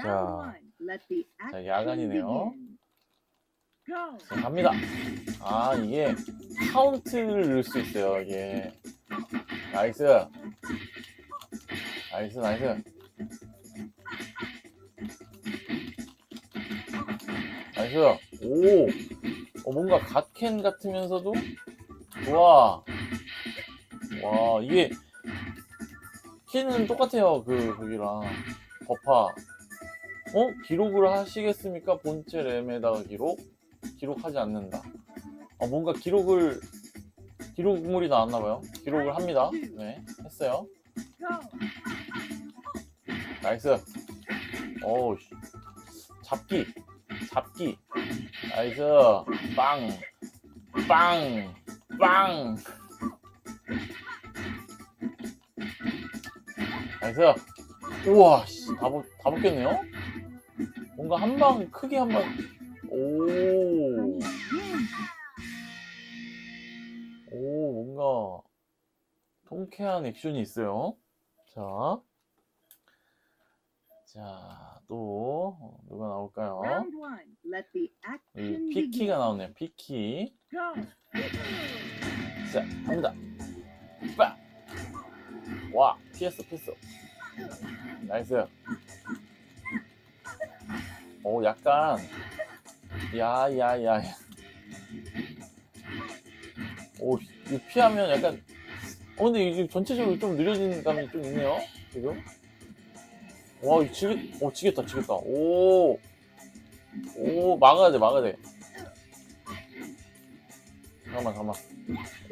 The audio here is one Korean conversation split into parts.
Action 야간이네요. 자, 갑니다. 아, 이게 카운트를 넣을 수 있어요, 이게. 나이스. 나이스, 나이스. 나이스. 오. 어, 뭔가 갓캔 같으면서도 좋아. 와, 이게 키는 똑같아요, 그, 거기랑. 버파. 어? 기록을 하시겠습니까? 본체 램에다가 기록? 기록하지 않는다. 어, 뭔가 기록을 기록물이 나왔나봐요. 기록을 합니다. 네, 했어요. 나이스. 어우, 씨. 잡기, 잡기. 나이스. 빵, 빵, 빵. 나이스. 우와, 씨, 다, 보, 다 붙겠네요? 뭔가 한 방, 크게 한 방. 오. 오, 뭔가 통쾌한 액션이 있어요. 자, 자, 또 어, 누가 나올까요? 이 피키가. 나오네요. 피키. 자, 갑니다. 빠! 와, 피했어, 피했어. 나이스. 오, 약간, 야, 야, 야, 야. 오, 이거 피하면 약간, 어, 근데 이게 전체적으로 좀 느려진 감이 좀 있네요, 지금. 와, 이거 지겠, 오, 지겠다, 지겠다. 오, 오, 막아야 돼, 막아야 돼. 잠깐만, 잠깐만.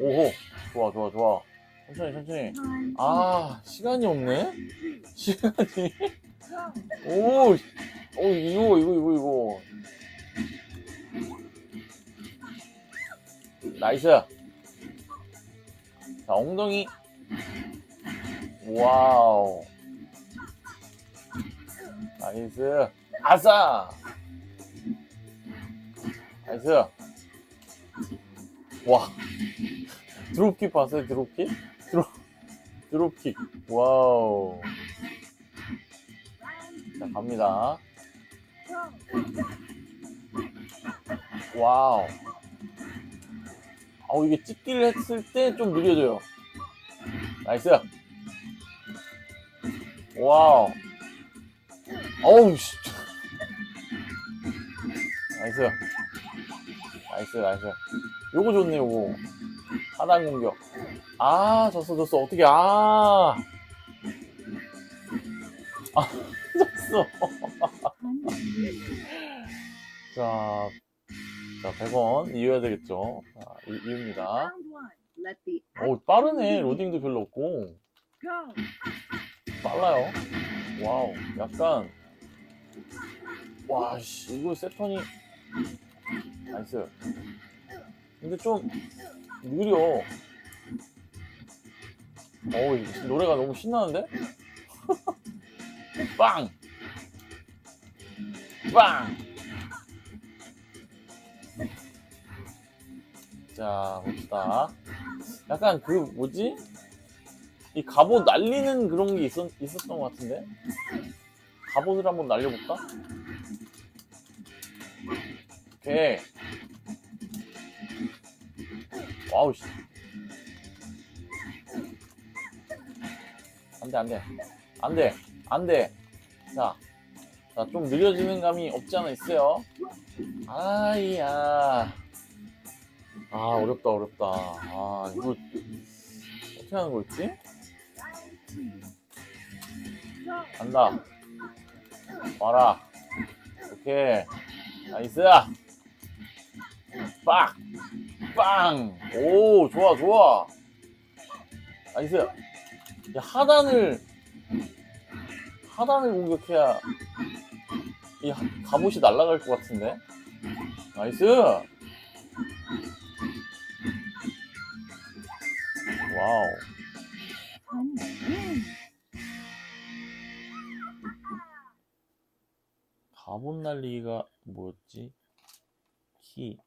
오호, 좋아, 좋아, 좋아. 천천히, 천천히. 아, 시간이 없네? 시간이. 오, 오, 이거, 이거, 이거, 이거. 나이스. 자, 엉덩이. 와우. 나이스. 아싸! 나이스. 와. 드롭킥 봤어요, 드롭킥? 드롭, 드롭킥. 와우. 자, 갑니다. 와우. 아우, 이게 찍기를 했을 때 좀 느려져요. 나이스. 와우. 어우, 씨. 나이스. 나이스, 나이스. 요거 좋네, 요거. 하단 공격. 아, 졌어, 졌어. 어떻게, 아. 아, 졌어. 자, 자, 100원 이어야 되겠죠. 자, 이, 이입니다. 오, 빠르네. 로딩도 별로 없고. 빨라요. 와우, 약간. 와, 씨, 이거 세턴이. 나이스. 근데 좀 느려. 어우, 이 노래가 너무 신나는데? 빵! 빵! 자, 봅시다. 약간 그, 뭐지? 이 갑옷 날리는 그런 게 있었, 있었던 것 같은데? 갑옷을 한번 날려볼까? 오케이. 와우, 씨. 안 돼, 안 돼. 안 돼. 안 돼. 자. 자, 좀 느려지는 감이 없지 않아 있어요. 아이야. 아, 어렵다, 어렵다. 아, 이거, 어떻게 하는 거였지? 간다. 와라. 오케이. 나이스. 빡! 빵! 오, 좋아, 좋아. 나이스. 야, 하단을, 하단을 공격해야 이 하- 갑옷이 날아갈 것 같은데? 나이스. 와우. 갑옷 날리기가 뭐였지? 키.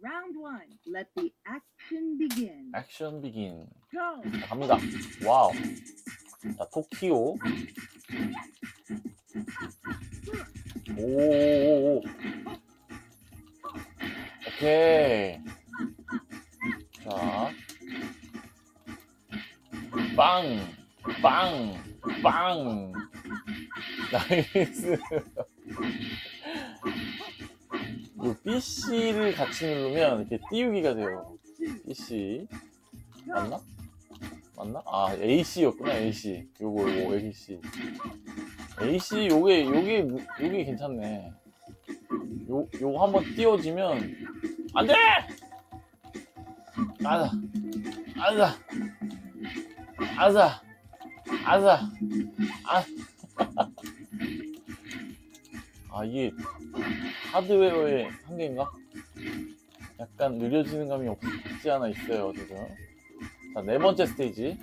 Round one. Let the action begin. 액션 비긴. 갑니다. 와우. 자, 토키오. 오오오오. 오케이. 자. 빵! 빵! 빵! 나이스. 이 BC를 같이 누르면 이렇게 띄우기가 돼요. BC. 맞나? 맞나? 아, AC였구나, AC. 요거, 요거, AC. AC, 요게, 요게, 무- 요게 괜찮네. 요, 요거 한번 띄워지면, 안 돼! 아자, 아자, 아자, 아자, 아. 아, 이게 하드웨어의 한계인가? 약간 느려지는 감이 없지 않아 있어요, 지금. 자, 네 번째 스테이지.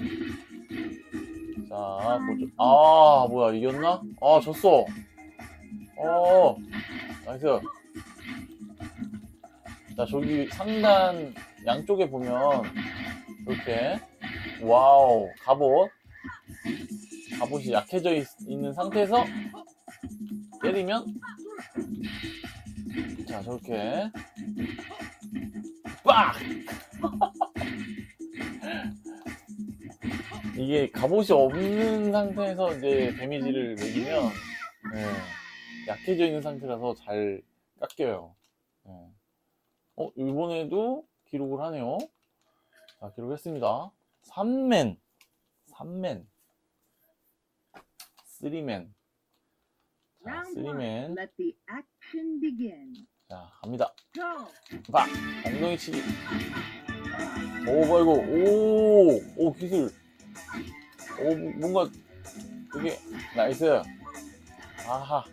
자, 보죠. 아, 뭐야, 이겼나? 아, 졌어. 어, 나이스. 자, 저기 상단 양쪽에 보면, 이렇게, 와우, 갑옷. 갑옷이 약해져 있, 는 상태에서 때리면, 자, 저렇게, 빡! 이게 갑옷이 없는 상태에서 이제 데미지를 매기면 예, 약해져 있는 상태라서 잘 깎여요. 예. 어 이번에도 기록을 하네요. 자 기록했습니다. 3맨, 3맨, 3맨, 자 Round one. 3맨, Let the action begin. 자 갑니다. 빡! 엉덩이 치기. 오, 뭐, 이거, 오, 오, 기술. 오, 뭔가, 되게, 나이스. 아하.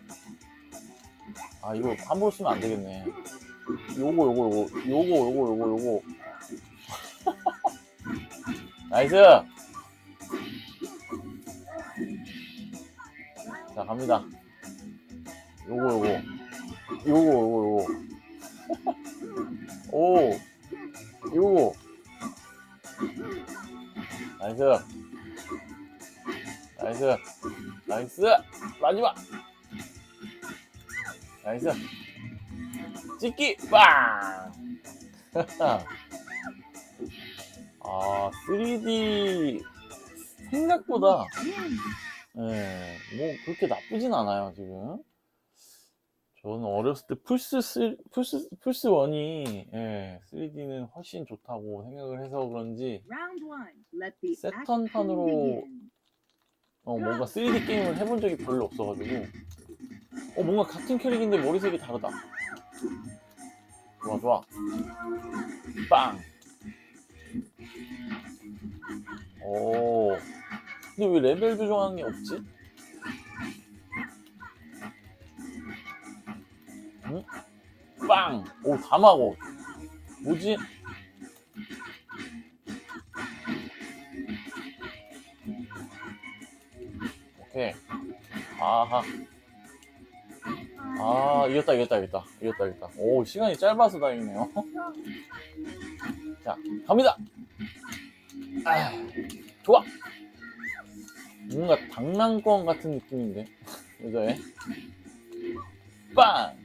아, 이거 함부로 쓰면 안 되겠네. 요거, 요거, 요거, 요거, 요거, 요거, 요거. 나이스! 자, 갑니다. 요거, 요거. 요거, 요거, 요거. 오, 요거. 나이스. 나이스. 나이스. 마지막. 나이스. 찍기, 빵! 아, 3D 생각보다, 예, 뭐, 그렇게 나쁘진 않아요, 지금. 저는 어렸을 때 플스, 쓰- 플스, 플스 1이, 예, 3D는 훨씬 좋다고 생각을 해서 그런지, 세턴판으로. 어, 뭔가 3D 게임을 해본 적이 별로 없어가지고, 어, 뭔가 같은 캐릭인데 머리색이 다르다. 좋아, 좋아. 빵! 오. 근데 왜 레벨 조정하는 게 없지? 응? 빵! 오, 다 막어. 뭐지? 오케이. 아하. 아, 이겼다, 이겼다, 이겼다. 이겼다, 이겼다. 오, 시간이 짧아서 다행이네요. 자, 갑니다! 아, 좋아! 뭔가 당랑권 같은 느낌인데, 여자애. 빵!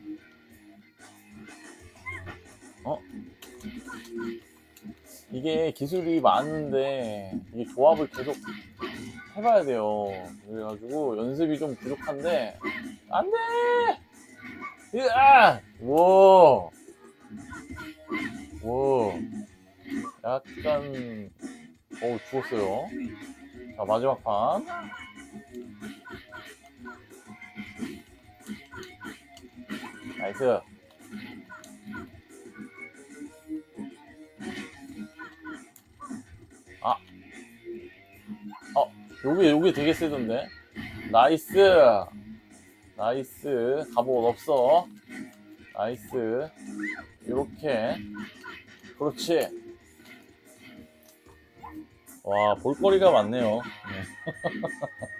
이게 기술이 많은데, 이게 조합을 계속 해봐야 돼요. 그래가지고 연습이 좀 부족한데, 안 돼! 으아! 와! 와! 약간, 어우, 죽었어요. 자, 마지막 판. 나이스. 요게, 요게 되게 세던데. 나이스. 나이스. 갑옷 없어. 나이스. 요렇게. 그렇지. 와, 볼거리가 많네요.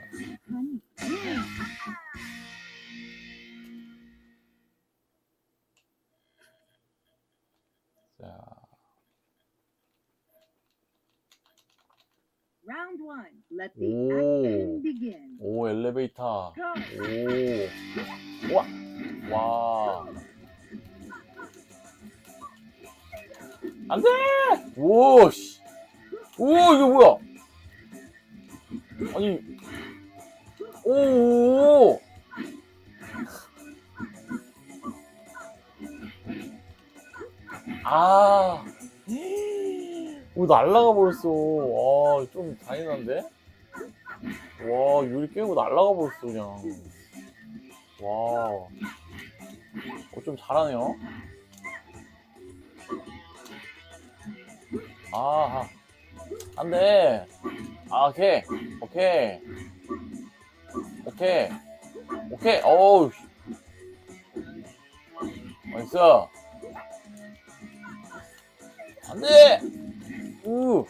Round one. Let the 오. 엘리베이터. Go. 오. 와. 와. 안 돼! 오, 씨. 오, 이게 뭐야? 아니. 오. 오. 아. 오, 날라가 버렸어. 와, 좀 잔인한데? 와, 유리 깨고 날라가 버렸어, 그냥. 와. 어, 좀 잘하네요. 아, 안 돼. 아, 오케이. 오케이. 오케이. 오케이. 어우. 씨. 나이스. 안 돼! 우!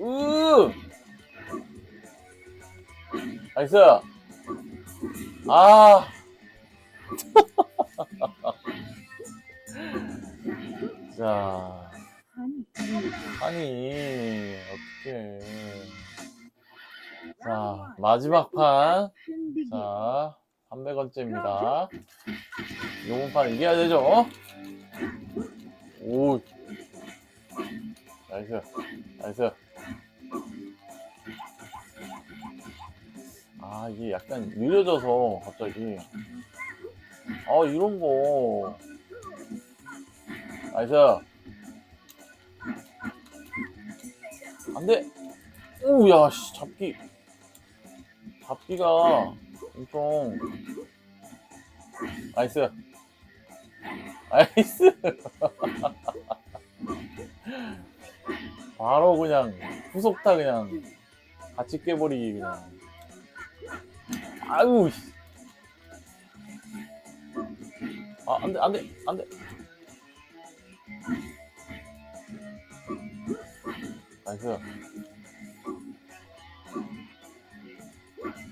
우! 나이스! 아! 자. 아니, 어떡해. 자, 마지막 판. 자, 300원째입니다. 요번 판 이겨야 되죠? 오. 나이스. 나이스. 아, 이게 약간 느려져서, 갑자기. 아, 이런 거. 나이스. 안 돼. 오, 야, 씨, 잡기. 잡기가 엄청. 나이스. 나이스. 바로 그냥 후속타 그냥 같이 깨버리기 그냥. 아유. 씨. 아, 안 돼, 안 돼, 안 돼. 나이스.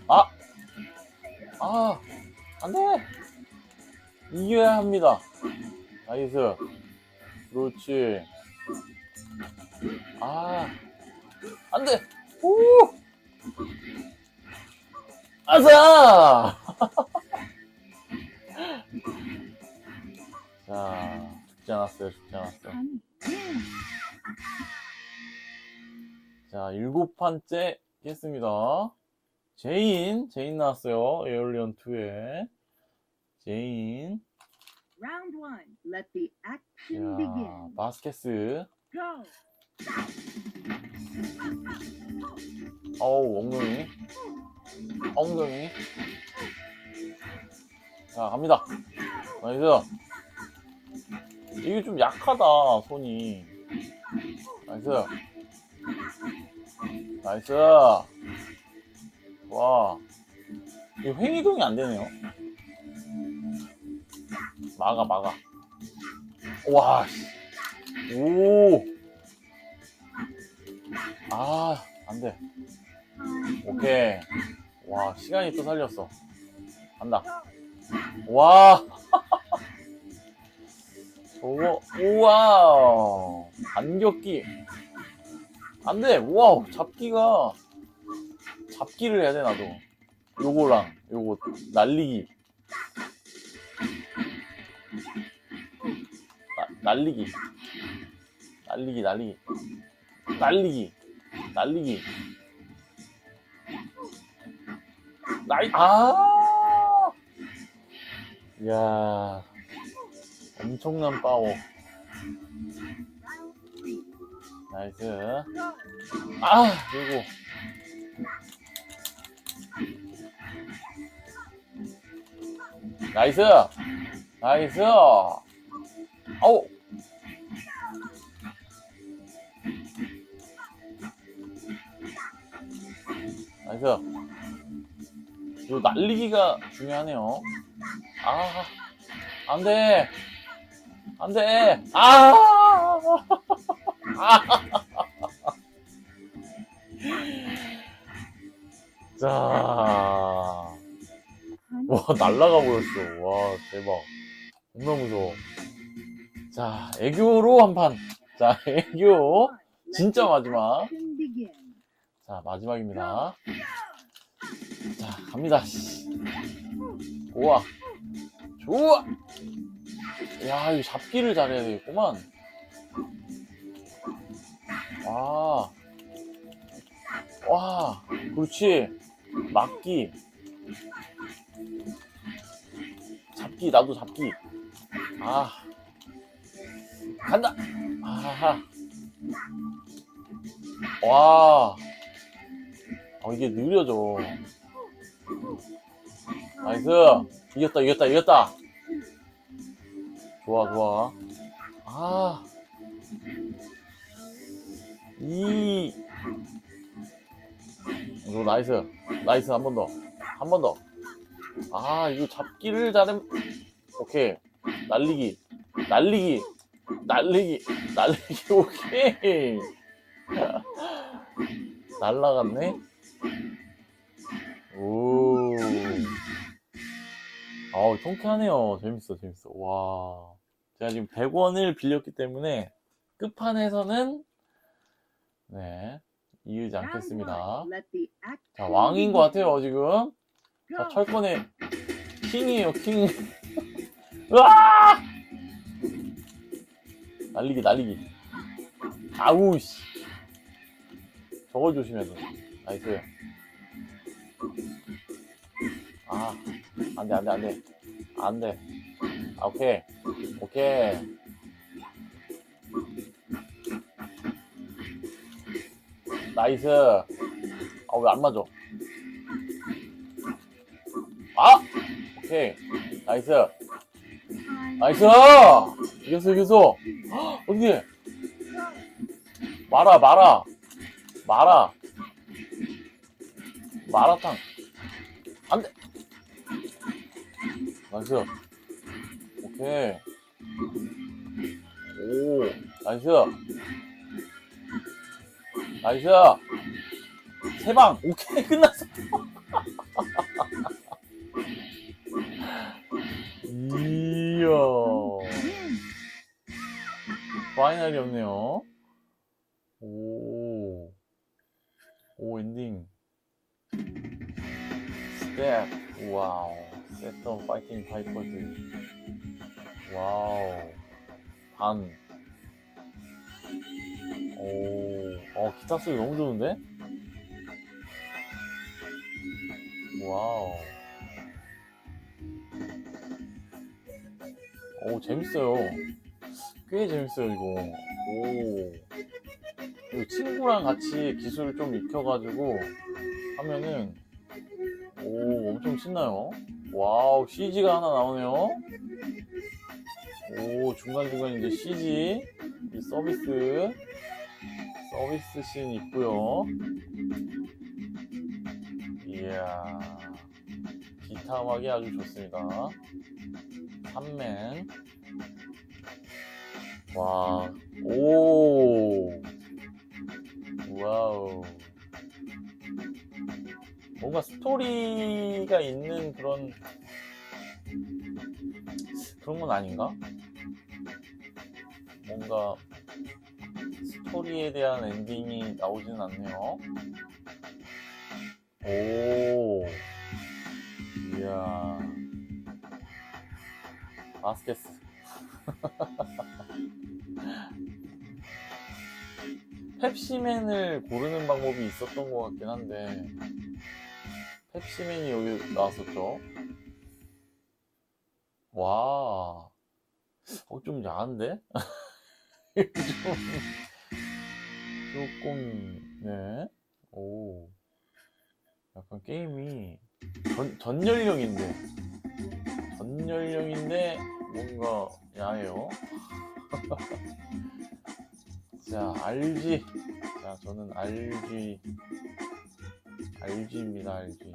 아! 아! 안 돼! 이겨야 합니다. 나이스. 그렇지. 아! 안 돼! 오! 아싸! 자, 죽지 않았어요, 죽지 않았어. Honey. Win. 자, 일곱 판째 깼습니다. 제인, 제인 나왔어요. 에어리언 2에. 제인. Begin. 바스케스. 어우, 엉덩이. 엉덩이. 자, 갑니다. 나이스. 이게 좀 약하다, 손이. 나이스. 나이스. 와. 이 횡이동이 안 되네요. 막아, 막아. 와, 씨. 오. 아, 안 돼. 오케이. 와, 시간이 또 살렸어. 간다. 와. 저거, 우와. 반격기. 안 돼. 우와, 잡기가. 잡기를 해야 돼, 나도. 요거랑, 요거, 날리기. 나, 날리기. 날리기, 날리기. 날리기. 날리기. 나이, 아! 이야. 엄청난 파워. 나이스. 아, 그리고. 나이스! 나이스! 아우! 나이스. 요 날리기가 중요하네요. 아, 안 돼. 안 돼. 아! 아! 자. 와, 날라가 버렸어. 와, 대박. 겁나 무서워. 자, 애교로 한 판. 자, 애교. 진짜 마지막. 자, 마지막입니다. 자, 갑니다. 좋아. 좋아! 야, 이거 잡기를 잘해야 되겠구만. 와. 와. 그렇지. 막기. 잡기, 나도 잡기. 아. 간다! 아하. 와. 어, 이게 느려져. 나이스. 이겼다, 이겼다, 이겼다. 좋아, 좋아. 아. 이. 이거 나이스. 나이스, 한 번 더. 한 번 더. 아, 이거 잡기를 잘해. 오케이. 날리기. 날리기. 날리기. 날리기. 오케이. 날라갔네. 오. 아우, 통쾌하네요. 재밌어, 재밌어. 와. 제가 지금 100원을 빌렸기 때문에 끝판에서는, 네, Round 않겠습니다. 자, 왕인 것 같아요, 지금. 자. 철권의 킹이에요, 킹. 으아! 날리기, 날리기. 아우, 씨. 저걸 조심해야 돼. 나이스. 아, 안 돼, 안 돼, 안 돼. 안 돼. 아, 오케이. 오케이. 나이스. 아, 왜 안 맞아? 아! 오케이. 나이스. 나이스! 이겼어, 이겼어. 헉, 어떻게? 마라, 마라. 마라. 마라탕. 안 돼. 나이스. 오케이. 오, 나이스. 나이스. 세 방. 오케이, 끝났어. 이야. Win. 파이널이 없네요. 파이퍼즈. 와우. 반. 오. 어, 기타 소리 너무 좋은데? 와우. 오, 재밌어요. 꽤 재밌어요, 이거. 오. 이거 친구랑 같이 기술 좀 익혀가지고 하면은, 오, 엄청 신나요. 와우, CG가 하나 나오네요. 오, 중간중간 이제 CG, 이 서비스, 서비스 씬 있고요. 이야, 기타 음악이 아주 좋습니다. 삼맨. 와, 오, 와우. 뭔가 스토리가 있는 그런, 그런 건 아닌가? 뭔가 스토리에 대한 엔딩이 나오지는 않네요. 오, 이야. 바스켓스. 펩시맨을 고르는 방법이 있었던 것 같긴 한데 펩시맨이 여기 나왔었죠. 와, 어, 좀 야한데? 좀, 조금, 네. 오, 약간 게임이 전, 전 연령인데, 전 연령인데 뭔가 야해요. 자, RG. 자, 저는 RG. RG입니다, RG.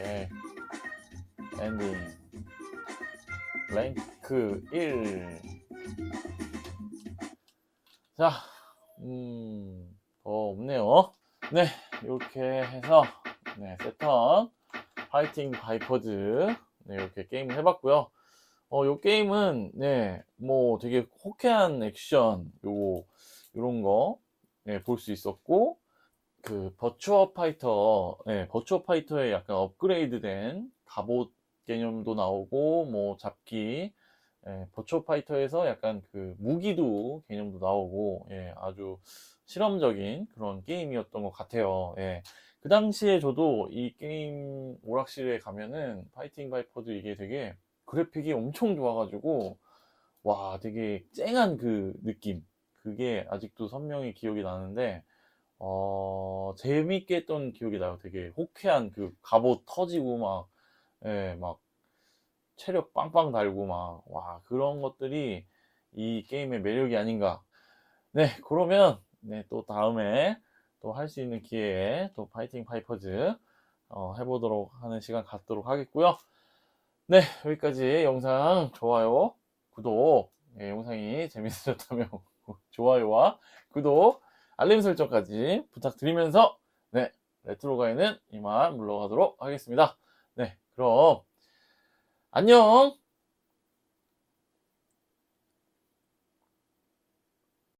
예. 엔딩. 랭크 1. 자, 음, 더 없네요. 네, 이렇게 해서, 네, 세턴, 파이팅 바이퍼즈, 네, 이렇게 게임을 해봤고요. 어, 요 게임은, 네, 뭐 되게 호쾌한 액션, 요, 요런 거, 네, 볼수 있었고, 그 버추어 파이터, 네, 버추어 파이터에 약간 업그레이드된 갑옷 개념도 나오고 뭐 잡기, 예, 버추어 파이터에서 약간 그 무기도 개념도 나오고 예, 아주 실험적인 그런 게임이었던 것 같아요. 예. 그 당시에 저도 이 게임 오락실에 가면은 파이팅 바이퍼즈 이게 되게 그래픽이 엄청 좋아가지고 와 되게 쨍한 그 느낌 그게 아직도 선명히 기억이 나는데 어 재밌게 했던 기억이 나요. 되게 호쾌한 그 갑옷 터지고 막 예, 막 체력 빵빵 달고 막 와 그런 것들이 이 게임의 매력이 아닌가. 네 그러면 네 또 다음에 또 할 수 있는 기회에 또 파이팅 파이퍼즈 어, 해보도록 하는 시간 갖도록 하겠고요. 네 여기까지 영상 좋아요 구독 예, 영상이 재밌으셨다면 좋아요와 구독 알림 설정까지 부탁드리면서 네 레트로가에는 이만 물러가도록 하겠습니다. 네 그럼 안녕